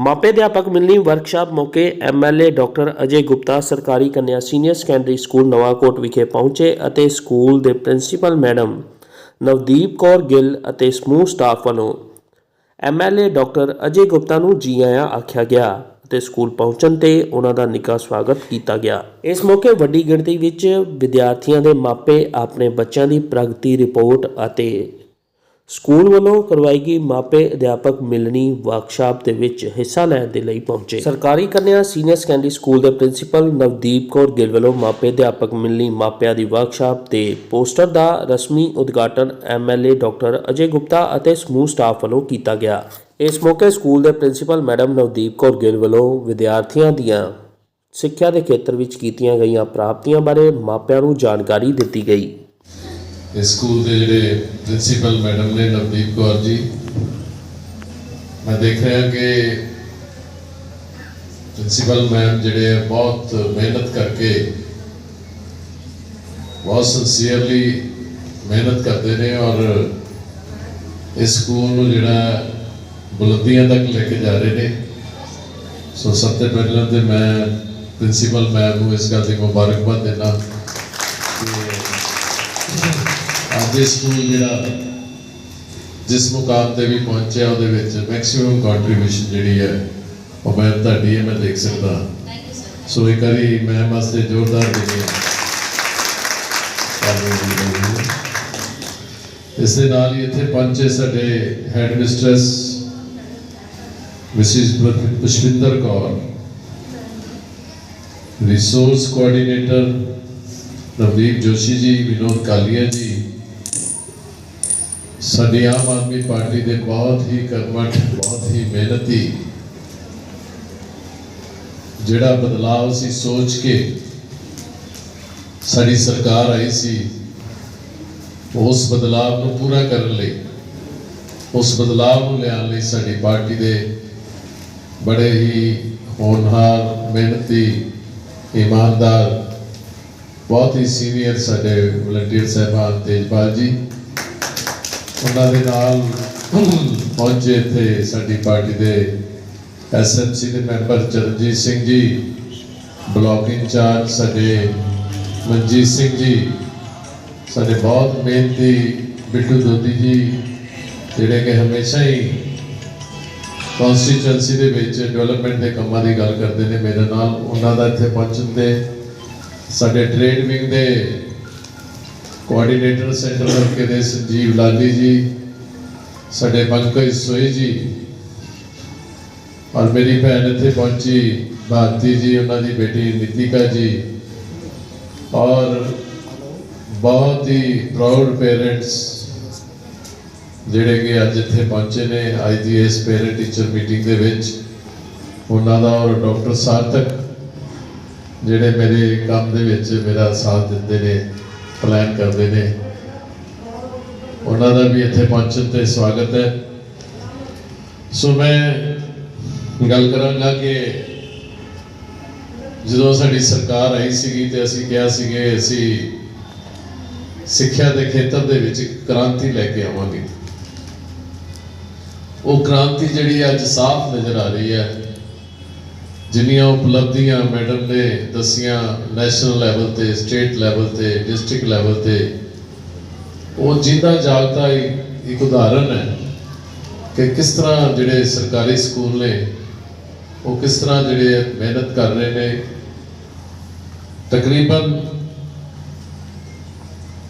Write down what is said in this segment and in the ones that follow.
ਮਾਪੇ ਅਧਿਆਪਕ ਮਿਲਣੀ ਵਰਕਸ਼ਾਪ ਮੌਕੇ ਐਮਐਲਏ ਡਾਕਟਰ ਅਜੇ ਗੁਪਤਾ, ਸਰਕਾਰੀ ਕੰਨਿਆ ਸੀਨੀਅਰ ਸੈਕੰਡਰੀ ਸਕੂਲ ਨਵਾਂਕੋਟ ਵਿਖੇ ਪਹੁੰਚੇ ਅਤੇ ਸਕੂਲ ਦੇ ਪ੍ਰਿੰਸੀਪਲ ਮੈਡਮ ਨਵਦੀਪ ਕੌਰ ਗਿੱਲ ਅਤੇ ਸਮੂਹ ਸਟਾਫ ਵੱਲੋਂ ਐਮਐਲਏ ਡਾਕਟਰ ਅਜੇ ਗੁਪਤਾ ਨੂੰ ਜੀ ਆਇਆਂ ਆਖਿਆ ਗਿਆ ਅਤੇ ਸਕੂਲ ਪਹੁੰਚਣ ਤੇ ਉਹਨਾਂ ਦਾ ਨਿੱਘਾ ਸਵਾਗਤ ਕੀਤਾ ਗਿਆ। ਇਸ ਮੌਕੇ ਵੱਡੀ ਗਿਣਤੀ ਵਿੱਚ ਵਿਦਿਆਰਥੀਆਂ ਦੇ ਮਾਪੇ, ਆਪਣੇ ਬੱਚਿਆਂ ਦੀ ਪ੍ਰਗਤੀ ਰਿਪੋਰਟ ਅਤੇ ਸਕੂਲ ਵੱਲੋਂ ਕਰਵਾਈ ਗਈ ਮਾਪੇ ਅਧਿਆਪਕ ਮਿਲਣੀ ਵਰਕਸ਼ਾਪ ਦੇ ਵਿੱਚ ਹਿੱਸਾ ਲੈਣ ਦੇ ਲਈ ਪਹੁੰਚੇ। ਸਰਕਾਰੀ ਕੰਨਿਆ ਸੀਨੀਅਰ ਸੈਕੰਡਰੀ ਸਕੂਲ ਦੇ ਪ੍ਰਿੰਸੀਪਲ ਨਵਦੀਪ ਕੌਰ ਗਿੱਲ ਵੱਲੋਂ ਮਾਪੇ ਅਧਿਆਪਕ ਮਿਲਣੀ ਮਾਪਿਆਂ ਦੀ ਵਰਕਸ਼ਾਪ ਤੇ ਪੋਸਟਰ ਦਾ ਰਸਮੀ ਉਦਘਾਟਨ ਐਮਐਲਏ ਡਾਕਟਰ ਅਜੇ ਗੁਪਤਾ ਅਤੇ ਸਮੂਹ ਸਟਾਫ ਵੱਲੋਂ ਕੀਤਾ ਗਿਆ। ਇਸ ਮੌਕੇ ਸਕੂਲ ਦੇ ਪ੍ਰਿੰਸੀਪਲ ਮੈਡਮ ਨਵਦੀਪ ਕੌਰ ਗਿੱਲ ਵੱਲੋਂ ਵਿਦਿਆਰਥੀਆਂ ਦੀਆਂ ਸਿੱਖਿਆ ਦੇ ਖੇਤਰ ਵਿੱਚ ਕੀਤੀਆਂ ਗਈਆਂ ਪ੍ਰਾਪਤੀਆਂ ਬਾਰੇ ਮਾਪਿਆਂ ਨੂੰ ਜਾਣਕਾਰੀ ਦਿੱਤੀ ਗਈ। ਇਸ ਸਕੂਲ ਦੇ ਜਿਹੜੇ ਪ੍ਰਿੰਸੀਪਲ ਮੈਡਮ ਨੇ, ਨਵਦੀਪ ਕੌਰ ਜੀ, ਮੈਂ ਦੇਖ ਰਿਹਾ ਕਿ ਪ੍ਰਿੰਸੀਪਲ ਮੈਮ ਜਿਹੜੇ ਆ, ਬਹੁਤ ਮਿਹਨਤ ਕਰਕੇ, ਬਹੁਤ ਸਿੰਸੀਅਰਲੀ ਮਿਹਨਤ ਕਰਦੇ ਨੇ ਔਰ ਇਸ ਸਕੂਲ ਨੂੰ ਜਿਹੜਾ ਬੁਲੰਦੀਆਂ ਤੱਕ ਲੈ ਕੇ ਜਾ ਰਹੇ ਨੇ। ਸੋ ਸਭ ਤੋਂ ਪਹਿਲਾਂ ਤੇ ਮੈਂ ਪ੍ਰਿੰਸੀਪਲ ਮੈਮ ਨੂੰ ਇਸ ਗੱਲ ਦੀ ਮੁਬਾਰਕਬਾਦ ਦਿੰਦਾ ਇਹ ਸਕੂਲ ਜਿਹੜਾ ਜਿਸ ਮੁਕਾਮ ਤੇ ਵੀ ਪਹੁੰਚਿਆ ਉਹਦੇ ਵਿੱਚ ਮੈਕਸਿਮਮ ਕੰਟਰੀਬਿਊਸ਼ਨ ਜਿਹੜੀ ਹੈ ਉਹ ਮੈਂ ਤੁਹਾਡੀ ਹੈ ਮੈਂ ਦੇਖ ਸਕਦਾ। ਸੋ ਇੱਕ ਵਾਰੀ ਮੈਂ ਵਾਸਤੇ ਜ਼ੋਰਦਾਰ ਦੇਣੀ ਇਸ ਦੇ ਨਾਲ ਹੀ ਇੱਥੇ ਪਹੁੰਚੇ ਸਾਡੇ headmistress Mrs Pushpinder Kaur resource coordinator Navdeep Joshi ji Vinod Kalia ਜੀ ਸਾਡੀ ਆਮ ਆਦਮੀ ਪਾਰਟੀ ਦੇ ਬਹੁਤ ਹੀ ਕਰਮਠ, ਬਹੁਤ ਹੀ ਮਿਹਨਤੀ ਜਿਹੜਾ ਬਦਲਾਅ ਸੀ ਸੋਚ ਕੇ ਸਾਡੀ ਸਰਕਾਰ ਆਈ ਸੀ, ਉਸ ਬਦਲਾਅ ਨੂੰ ਪੂਰਾ ਕਰਨ ਲਈ, ਉਸ ਬਦਲਾਅ ਨੂੰ ਲਿਆਉਣ ਲਈ ਸਾਡੀ ਪਾਰਟੀ ਦੇ ਬੜੇ ਹੀ ਹੋਣਹਾਰ, ਮਿਹਨਤੀ, ਇਮਾਨਦਾਰ, ਬਹੁਤ ਹੀ ਸੀਨੀਅਰ ਸਾਡੇ ਵਲੰਟੀਅਰ ਸਾਹਿਬਾਨ ਤੇਜਪਾਲ ਜੀ ਉਹਨਾਂ ਦੇ ਨਾਲ ਪਹੁੰਚੇ ਇੱਥੇ ਸਾਡੀ ਪਾਰਟੀ ਦੇ ਐਸਐਮਸੀ ਦੇ member Charanjit Singh ji, block incharge ਸਾਡੇ ਮਨਜੀਤ ਸਿੰਘ ਜੀ, ਸਾਡੇ ਬਹੁਤ ਮਿਹਨਤੀ ਬਿੱਟੂ ਦੋਦੀ ਜੀ, ਜਿਹੜੇ ਕਿ ਹਮੇਸ਼ਾ ਹੀ ਕਨਸਟੀਚੁਐਂਸੀ ਦੇ ਵਿੱਚ ਡਿਵੈਲਪਮੈਂਟ ਦੇ ਕੰਮਾਂ ਦੀ ਗੱਲ ਕਰਦੇ ਨੇ, ਮੇਰੇ ਨਾਲ ਉਹਨਾਂ ਦਾ ਇੱਥੇ ਪਹੁੰਚਣ ਤੇ ਸਾਡੇ ਟ੍ਰੇਡ ਵਿੰਗ ਦੇ ਕੋਆਰਡੀਨੇਟਰ ਸੈਂਟਰ ਹਲਕੇ ਦੇ ਸੰਜੀਵ ਲਾਲੀ ਜੀ, ਸਾਡੇ ਪੰਕਜ ਸੋਈ ਜੀ, ਔਰ ਮੇਰੀ ਭੈਣ ਇੱਥੇ ਪਹੁੰਚੀ, ਭਾਰਤੀ ਜੀ, ਉਹਨਾਂ ਦੀ ਬੇਟੀ ਨਿਤਿਕਾ ਜੀ, ਔਰ ਬਹੁਤ ਹੀ ਪ੍ਰਾਊਡ ਪੇਰੈਂਟਸ ਜਿਹੜੇ ਕਿ ਅੱਜ ਇੱਥੇ ਪਹੁੰਚੇ ਨੇ, ਅੱਜ ਦੀ ਇਸ ਪੇਰੈਂਟ ਟੀਚਰ ਮੀਟਿੰਗ ਦੇ ਵਿੱਚ, ਉਹਨਾਂ ਦਾ ਔਰ ਡਾਕਟਰ ਸਾਰਥਕ, ਜਿਹੜੇ ਮੇਰੇ ਕੰਮ ਦੇ ਵਿੱਚ ਮੇਰਾ ਸਾਥ ਦਿੰਦੇ ਨੇ। ਪਲਾਨ ਕਰਦੇ ਨੇ। ਉਹਨਾਂ ਦਾ ਵੀ ਇੱਥੇ ਪਹੁੰਚਣ ਤੇ ਸਵਾਗਤ ਹੈ। ਸੋ ਮੈਂ ਗੱਲ ਕਰਾਂਗਾ ਕਿ ਜਦੋਂ ਸਾਡੀ ਸਰਕਾਰ ਆਈ ਸੀਗੀ ਤੇ ਅਸੀਂ ਕਿਹਾ ਸੀਗੇ, ਅਸੀਂ ਸਿੱਖਿਆ ਦੇ ਖੇਤਰ ਦੇ ਵਿੱਚ ਕ੍ਰਾਂਤੀ ਲੈ ਕੇ ਆਵਾਂਗੇ। ਉਹ ਕ੍ਰਾਂਤੀ ਜਿਹੜੀ ਅੱਜ ਸਾਫ਼ ਨਜ਼ਰ ਆ ਰਹੀ ਹੈ ਜਿੰਨੀਆਂ ਉਪਲਬਧੀਆਂ ਮੈਡਮ ਨੇ ਦਸੀਆਂ ਨੈਸ਼ਨਲ ਲੈਵਲ ਤੇ ਸਟੇਟ ਲੈਵਲ ਤੇ ਡਿਸਟ੍ਰਿਕਟ ਲੈਵਲ ਤੇ, ਉਹ ਜਿੰਦਾ ਜਾਗਦਾ ਇੱਕ ਉਦਾਹਰਨ ਹੈ ਕਿ ਕਿਸ ਤਰ੍ਹਾਂ ਜਿਹੜੇ ਸਰਕਾਰੀ ਸਕੂਲ ਨੇ, ਉਹ ਕਿਸ ਤਰ੍ਹਾਂ ਜਿਹੜੇ ਮਿਹਨਤ ਕਰ ਰਹੇ ਨੇ। ਤਕਰੀਬਨ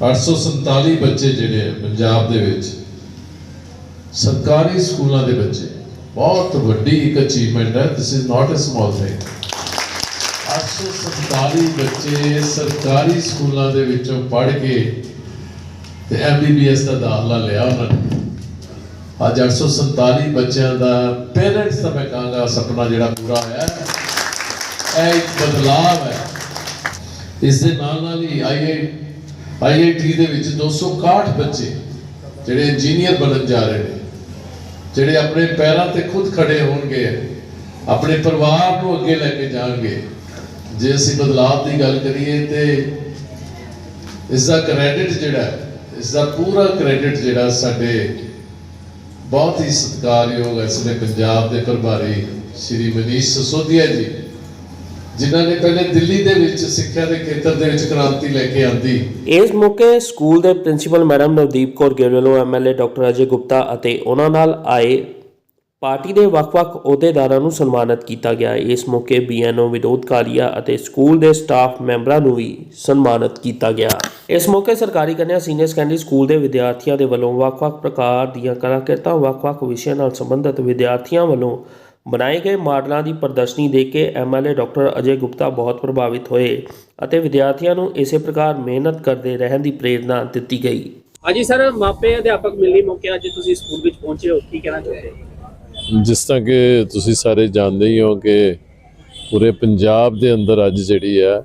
847 ਬੱਚੇ ਜਿਹੜੇ ਆ ਪੰਜਾਬ ਦੇ ਵਿੱਚ, ਸਰਕਾਰੀ ਸਕੂਲਾਂ ਦੇ ਬੱਚੇ। ਬਹੁਤ ਵੱਡੀ ਇੱਕ ਅਚੀਵਮੈਂਟ ਹੈ this is not a small thing 847 ਬੱਚੇ ਸਰਕਾਰੀ ਸਕੂਲਾਂ ਦੇ ਵਿੱਚੋਂ ਪੜ੍ਹ ਕੇ ਤੇ ਐਮਬੀਬੀਐਸ ਦਾ ਦਾਖਲਾ ਲਿਆ ਉਹਨਾਂ ਨੇ। ਅੱਜ 847 ਬੱਚਿਆਂ ਦਾ ਪੇਰੈਂਟਸ ਦਾ ਮੈਂ ਕਹਾਂਗਾ ਸੁਪਨਾ ਜਿਹੜਾ ਪੂਰਾ ਹੋਇਆ ਇਹ ਇੱਕ ਬਦਲਾਅ ਹੈ। ਇਸ ਦੇ ਨਾਲ ਨਾਲ ਹੀ ਆਈਆਈ ਆਈਆਈਟੀ ਦੇ ਵਿੱਚ 261 ਬੱਚੇ ਜਿਹੜੇ ਇੰਜੀਨੀਅਰ ਬਣਨ ਜਾ ਰਹੇ ਨੇ। ਜਿਹੜੇ ਆਪਣੇ ਪੈਰਾਂ ਤੇ ਖੁਦ ਖੜੇ ਹੋਣਗੇ ਆਪਣੇ ਪਰਿਵਾਰ ਨੂੰ ਅੱਗੇ ਲੈ ਕੇ ਜਾਣਗੇ। ਜੇ ਅਸੀਂ ਬਦਲਾਅ ਦੀ ਗੱਲ ਕਰੀਏ ਤੇ ਇਸ ਦਾ ਕ੍ਰੈਡਿਟ ਜਿਹੜਾ ਹੈ, ਇਸ ਦਾ ਪੂਰਾ ਕ੍ਰੈਡਿਟ ਜਿਹੜਾ ਸਾਡੇ ਬਹੁਤ ਹੀ ਸਤਿਕਾਰਯੋਗ ਇਸ ਦੇ ਪੰਜਾਬ ਦੇ ਪ੍ਰਭਾਰੀ ਸ਼੍ਰੀ ਮਨੀਸ਼ ਸਸੋਦੀਆ ਜੀ। ਜਿਨ੍ਹਾਂ ਨੇ ਪਹਿਲੇ ਦਿੱਲੀ ਦੇ ਵਿੱਚ ਸਿੱਖਿਆ ਦੇ ਖੇਤਰ ਦੇ ਵਿੱਚ ਕ੍ਰਾਂਤੀ ਲੈ ਕੇ ਆਂਦੀ। ਇਸ ਮੌਕੇ ਸਕੂਲ ਦੇ ਪ੍ਰਿੰਸੀਪਲ ਮੈਡਮ ਨਵਦੀਪ ਕੌਰ ਗਿੱਲ ਵੱਲੋਂ ਐਮਐਲਏ ਡਾਕਟਰ ਅਜੇ ਗੁਪਤਾ ਅਤੇ ਉਹਨਾਂ ਨਾਲ ਆਏ ਪਾਰਟੀ ਦੇ ਵੱਖ-ਵੱਖ ਅਹੁਦੇਦਾਰਾਂ ਨੂੰ ਸਨਮਾਨਿਤ ਕੀਤਾ ਗਿਆ। ਇਸ ਮੌਕੇ ਬੀਐਨਓ ਵਿਨੋਦ ਕਾਲੀਆ ਅਤੇ ਸਕੂਲ ਦੇ ਸਟਾਫ ਮੈਂਬਰਾਂ ਨੂੰ ਵੀ ਸਨਮਾਨਿਤ ਕੀਤਾ ਗਿਆ। ਇਸ ਮੌਕੇ ਸਰਕਾਰੀ ਕੰਨਿਆ ਸੀਨੀਅਰ ਸੈਕੰਡਰੀ ਸਕੂਲ ਦੇ ਵਿਦਿਆਰਥੀਆਂ ਦੇ ਵੱਲੋਂ ਵੱਖ-ਵੱਖ ਪ੍ਰਕਾਰ ਦੀਆਂ ਕਲਾਕ੍ਰਿਤਾਂ, ਵੱਖ-ਵੱਖ ਵਿਸ਼ਿਆਂ ਨਾਲ ਸੰਬੰਧਿਤ ਵਿਦਿਆਰਥੀਆਂ ਵੱਲੋਂ ਬਣਾਏ ਗਏ ਮਾਡਲਾਂ ਦੀ ਪ੍ਰਦਰਸ਼ਨੀ ਦੇਖ ਕੇ ਐਮਐਲਏ ਡਾਕਟਰ ਅਜੇ ਗੁਪਤਾ ਬਹੁਤ ਪ੍ਰਭਾਵਿਤ ਹੋਏ ਅਤੇ ਵਿਦਿਆਰਥੀਆਂ ਨੂੰ ਇਸੇ ਪ੍ਰਕਾਰ ਮਿਹਨਤ ਕਰਦੇ ਰਹਿਣ ਦੀ ਪ੍ਰੇਰਣਾ ਦਿੱਤੀ ਗਈ। ਹਾਂਜੀ ਸਰ ਮਾਪੇ ਅਧਿਆਪਕ ਮਿਲਣੀ ਮੌਕੇ ਅੱਜ ਤੁਸੀਂ ਸਕੂਲ ਵਿੱਚ ਪਹੁੰਚੇ ਹੋ ਕੀ ਕਹਿਣਾ ਚਾਹੁੰਦੇ ਹੋ? ਜਿਸ ਤਰ੍ਹਾਂ ਕਿ ਤੁਸੀਂ ਸਾਰੇ ਜਾਣਦੇ ਹੀ ਹੋ ਕਿ ਪੂਰੇ ਪੰਜਾਬ ਦੇ ਅੰਦਰ ਅੱਜ ਜਿਹੜੀ ਹੈ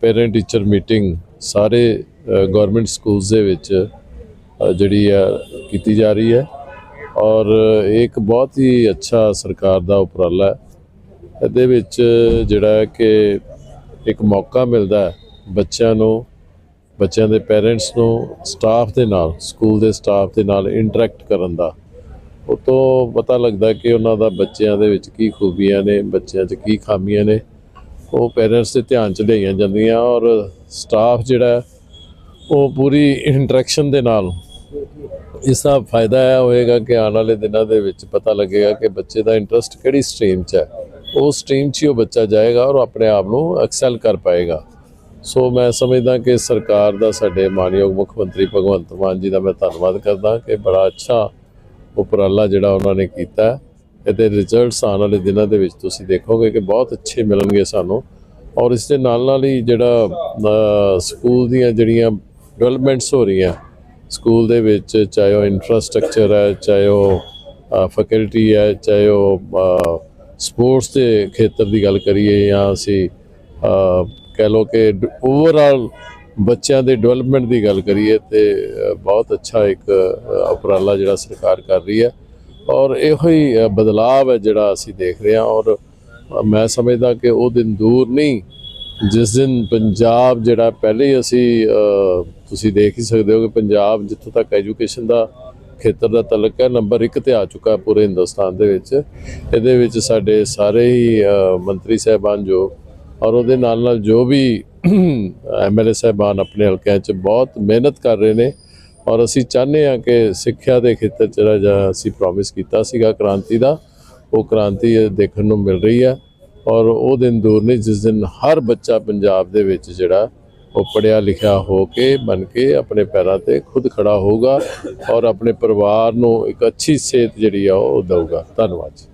ਪੇਰੈਂਟ ਟੀਚਰ ਮੀਟਿੰਗ ਸਾਰੇ ਗਵਰਨਮੈਂਟ ਸਕੂਲਸ ਦੇ ਵਿੱਚ ਜਿਹੜੀ ਹੈ ਕੀਤੀ ਜਾ ਰਹੀ ਹੈ। ਔਰ ਇਹ ਇੱਕ ਬਹੁਤ ਹੀ ਅੱਛਾ ਸਰਕਾਰ ਦਾ ਉਪਰਾਲਾ ਹੈ। ਇਹਦੇ ਵਿੱਚ ਜਿਹੜਾ ਕਿ ਇੱਕ ਮੌਕਾ ਮਿਲਦਾ ਹੈ ਬੱਚਿਆਂ ਨੂੰ, ਬੱਚਿਆਂ ਦੇ ਪੇਰੈਂਟਸ ਨੂੰ ਸਟਾਫ ਦੇ ਨਾਲ ਸਕੂਲ ਦੇ ਸਟਾਫ ਦੇ ਨਾਲ ਇੰਟਰੈਕਟ ਕਰਨ ਦਾ। ਉਹ ਤੋਂ ਪਤਾ ਲੱਗਦਾ ਕਿ ਉਹਨਾਂ ਦਾ ਬੱਚਿਆਂ ਦੇ ਵਿੱਚ ਕੀ ਖੂਬੀਆਂ ਨੇ, ਬੱਚਿਆਂ 'ਚ ਕੀ ਖਾਮੀਆਂ ਨੇ। ਉਹ ਪੇਰੈਂਟਸ ਦੇ ਧਿਆਨ 'ਚ ਲਿਆਈਆਂ ਜਾਂਦੀਆਂ ਔਰ ਸਟਾਫ ਜਿਹੜਾ ਉਹ ਪੂਰੀ ਇੰਟਰੈਕਸ਼ਨ ਦੇ ਨਾਲ ਇਸ ਦਾ ਫਾਇਦਾ ਇਹ ਹੋਏਗਾ ਕਿ ਆਉਣ ਵਾਲੇ ਦਿਨਾਂ ਦੇ ਵਿੱਚ ਪਤਾ ਲੱਗੇਗਾ ਕਿ ਬੱਚੇ ਦਾ ਇੰਟਰਸਟ ਕਿਹੜੀ ਸਟਰੀਮ 'ਚ ਹੈ। ਉਹ ਸਟਰੀਮ 'ਚ ਹੀ ਉਹ ਬੱਚਾ ਜਾਏਗਾ ਔਰ ਆਪਣੇ ਆਪ ਨੂੰ ਐਕਸੈਲ ਕਰ ਪਾਏਗਾ। ਸੋ ਮੈਂ ਸਮਝਦਾ ਕਿ ਸਰਕਾਰ ਦਾ ਸਾਡੇ ਮਾਨਯੋਗ ਮੁੱਖ ਮੰਤਰੀ ਭਗਵੰਤ ਮਾਨ ਜੀ ਦਾ ਮੈਂ ਧੰਨਵਾਦ ਕਰਦਾ ਕਿ ਬੜਾ ਅੱਛਾ ਉਪਰਾਲਾ ਜਿਹੜਾ ਉਹਨਾਂ ਨੇ ਕੀਤਾ ਇਹਦੇ ਰਿਜ਼ਲਟਸ ਆਉਣ ਵਾਲੇ ਦਿਨਾਂ ਦੇ ਵਿੱਚ ਤੁਸੀਂ ਦੇਖੋਗੇ ਕਿ ਬਹੁਤ ਅੱਛੇ ਮਿਲਣਗੇ ਸਾਨੂੰ ਔਰ ਇਸ ਦੇ ਨਾਲ ਨਾਲ ਹੀ ਜਿਹੜਾ ਸਕੂਲ ਦੀਆਂ ਜਿਹੜੀਆਂ ਡਿਵੈਲਪਮੈਂਟਸ ਹੋ ਰਹੀਆਂ ਸਕੂਲ ਦੇ ਵਿੱਚ ਚਾਹੇ ਉਹ ਇਨਫਰਾਸਟ੍ਰਕਚਰ ਹੈ ਚਾਹੇ ਉਹ ਫੈਕਲਟੀ ਹੈ ਚਾਹੇ ਉਹ ਸਪੋਰਟਸ ਦੇ ਖੇਤਰ ਦੀ ਗੱਲ ਕਰੀਏ ਜਾਂ ਅਸੀਂ ਕਹਿ ਲਓ ਕਿ ਓਵਰਆਲ ਬੱਚਿਆਂ ਦੇ ਡਿਵੈਲਪਮੈਂਟ ਦੀ ਗੱਲ ਕਰੀਏ ਤੇ ਬਹੁਤ ਅੱਛਾ ਇੱਕ ਉਪਰਾਲਾ ਜਿਹੜਾ ਸਰਕਾਰ ਕਰ ਰਹੀ ਹੈ। ਔਰ ਇਹੋ ਹੀ ਅ, ਬਦਲਾਵ ਹੈ ਜਿਹੜਾ ਅਸੀਂ ਦੇਖ ਰਹੇ ਹਾਂ ਔਰ ਮੈਂ ਸਮਝਦਾ ਕਿ ਉਹ ਦਿਨ ਦੂਰ ਨਹੀਂ ਜਿਸ ਦਿਨ ਪੰਜਾਬ ਜਿਹੜਾ ਪਹਿਲੇ ਅਸੀਂ ਤੁਸੀਂ ਦੇਖ ਹੀ ਸਕਦੇ ਹੋ ਕਿ ਪੰਜਾਬ ਜਿੱਥੋਂ ਤੱਕ ਐਜੂਕੇਸ਼ਨ ਦਾ ਖੇਤਰ ਦਾ ਤਲਕ ਹੈ ਨੰਬਰ 1 ਤੇ ਆ ਚੁੱਕਾ ਪੂਰੇ ਹਿੰਦੁਸਤਾਨ ਦੇ ਵਿੱਚ। ਇਹਦੇ ਵਿੱਚ ਸਾਡੇ ਸਾਰੇ ਹੀ ਮੰਤਰੀ ਸਾਹਿਬਾਨ ਜੋ ਔਰ ਉਹਦੇ ਨਾਲ ਨਾਲ ਜੋ ਵੀ ਐਮਐਲਏ ਸਾਹਿਬਾਨ ਆਪਣੇ ਹਲਕਿਆਂ 'ਚ ਬਹੁਤ ਮਿਹਨਤ ਕਰ ਰਹੇ ਨੇ ਔਰ ਅਸੀਂ ਚਾਹੁੰਦੇ ਹਾਂ ਕਿ ਸਿੱਖਿਆ ਦੇ ਖੇਤਰ 'ਚ ਜਿਹੜਾ ਜਿਹਾ ਅਸੀਂ ਪ੍ਰੋਮਿਸ ਕੀਤਾ ਸੀਗਾ ਕ੍ਰਾਂਤੀ ਦਾ, ਉਹ ਕ੍ਰਾਂਤੀ ਦੇਖਣ ਨੂੰ ਮਿਲ ਰਹੀ ਹੈ। ਔਰ ਉਹ ਦਿਨ ਦੂਰ ਨਹੀਂ, ਜਿਸ ਦਿਨ ਹਰ ਬੱਚਾ ਪੰਜਾਬ ਦੇ ਵਿੱਚ ਜਿਹੜਾ ਉਹ ਪੜਿਆ ਲਿਖਿਆ ਹੋ ਕੇ ਬਣ ਕੇ ਆਪਣੇ ਪੈਰਾਂ ਤੇ ਖੁਦ ਖੜਾ ਹੋਊਗਾ ਔਰ ਆਪਣੇ ਪਰਿਵਾਰ ਨੂੰ ਇੱਕ ਅੱਛੀ ਸਿਹਤ ਜਿਹੜੀ ਆ ਉਹ ਦਊਗਾ। ਧੰਨਵਾਦ ਜੀ।